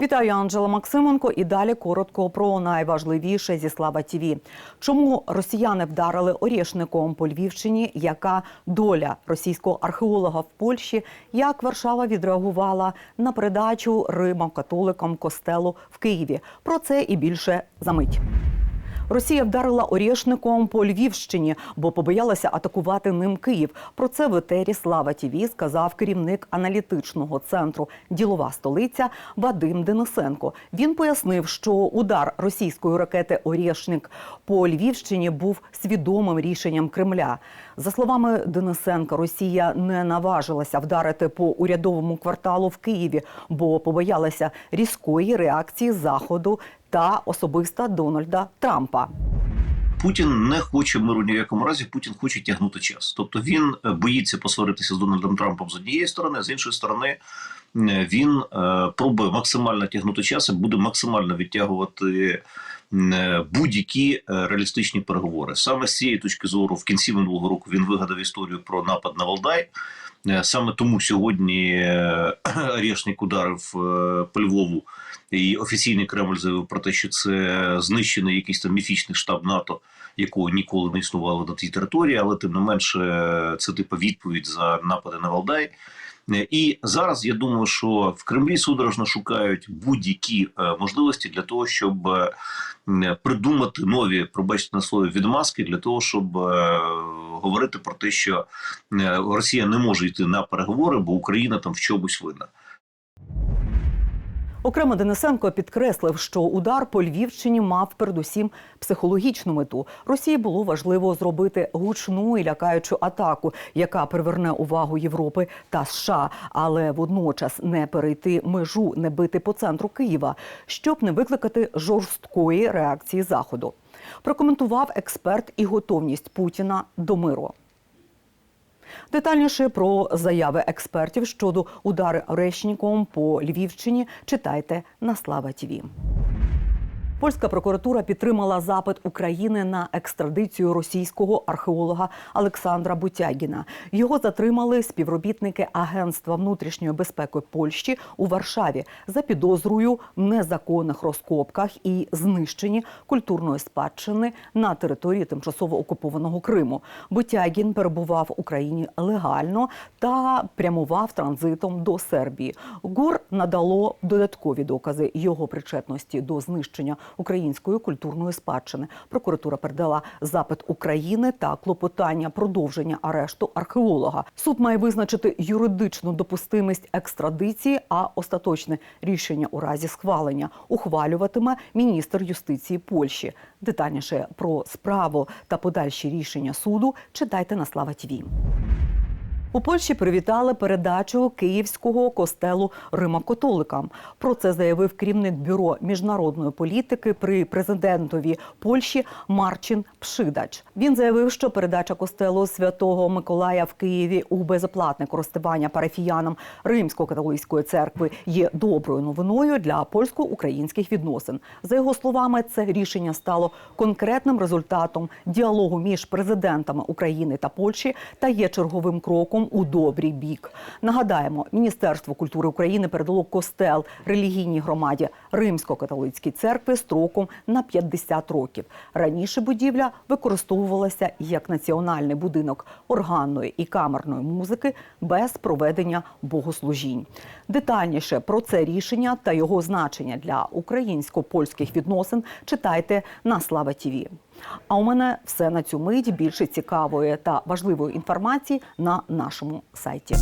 Вітаю, Анджела Максименко. І далі коротко про найважливіше зі Слава ТІВІ. Чому росіяни вдарили орішником по Львівщині? Яка доля російського археолога в Польщі? Як Варшава відреагувала на передачу Рима католикам костелу в Києві? Про це і більше за мить. Росія вдарила орішником по Львівщині, бо побоялася атакувати ним Київ. Про це в етері Слава ТІВІ сказав керівник аналітичного центру Ділова столиця Вадим Денисенко. Він пояснив, що удар російської ракети Орішник по Львівщині був свідомим рішенням Кремля. За словами Денисенка, Росія не наважилася вдарити по урядовому кварталу в Києві, бо побоялася різкої реакції заходу та особиста Дональда Трампа. Путін не хоче миру ні в якому разі. Путін хоче тягнути час. Тобто він е, боїться посваритися з Дональдом Трампом з однієї сторони, з іншої сторони е, він е, пробує максимально тягнути час і буде максимально відтягувати будь-які реалістичні переговори. Саме з цієї точки зору, в кінці минулого року він вигадав історію про напад на Валдай. Е, Саме тому сьогодні е, Решник ударив е, по Львову, і офіційний Кремль заявив про те, що це знищений якийсь там міфічний штаб НАТО, якого ніколи не існувало на тій території, але тим не менше це типу відповідь за напади на Валдай. І зараз я думаю, що в Кремлі судорожно шукають будь-які можливості для того, щоб придумати нові, пробачте на слові, відмазки для того, щоб говорити про те, що е, Росія не може йти на переговори, бо Україна там в чомусь винна. Окремо Денисенко підкреслив, що удар по Львівщині мав передусім психологічну мету. Росії було важливо зробити гучну і лякаючу атаку, яка приверне увагу Європи та США, але водночас не перейти межу, не бити по центру Києва, щоб не викликати жорсткої реакції Заходу. Прокоментував експерт і готовність Путіна до миру. Детальніше про заяви експертів щодо удари Решніком по Львівщині читайте на Слава ТІВІ. Польська прокуратура підтримала запит України на екстрадицію російського археолога Олександра Бутягіна. Його затримали співробітники Агентства внутрішньої безпеки Польщі у Варшаві за підозрою в незаконних розкопках і знищенні культурної спадщини на території тимчасово окупованого Криму. Бутягін перебував в Україні легально та прямував транзитом до Сербії. ГУР надало додаткові докази його причетності до знищення української культурної спадщини. Прокуратура передала запит України та клопотання продовження арешту археолога. Суд має визначити юридичну допустимість екстрадиції, а остаточне рішення у разі схвалення ухвалюватиме міністр юстиції Польщі. Детальніше про справу та подальші рішення суду читайте на Слава ТІВІ. У Польщі привітали передачу київського костелу Рима-католикам. Про це заявив керівник бюро міжнародної політики при президентові Польщі Марчин Пшидач. Він заявив, що передача костелу святого Миколая в Києві у безоплатне користування парафіянам Римсько-католицької церкви є доброю новиною для польсько-українських відносин. За його словами, це рішення стало конкретним результатом діалогу між президентами України та Польщі та є черговим кроком у добрий бік. Нагадаємо, Міністерство культури України передало костел релігійній громаді Римсько-католицькій церкви строком на 50 років. Раніше будівля використовувалася як національний будинок органної і камерної музики без проведення богослужінь. Детальніше про це рішення та його значення для українсько-польських відносин читайте на Слава ТІВІ. А у мене все на цю мить. Більше цікавої та важливої інформації на нашому сайті.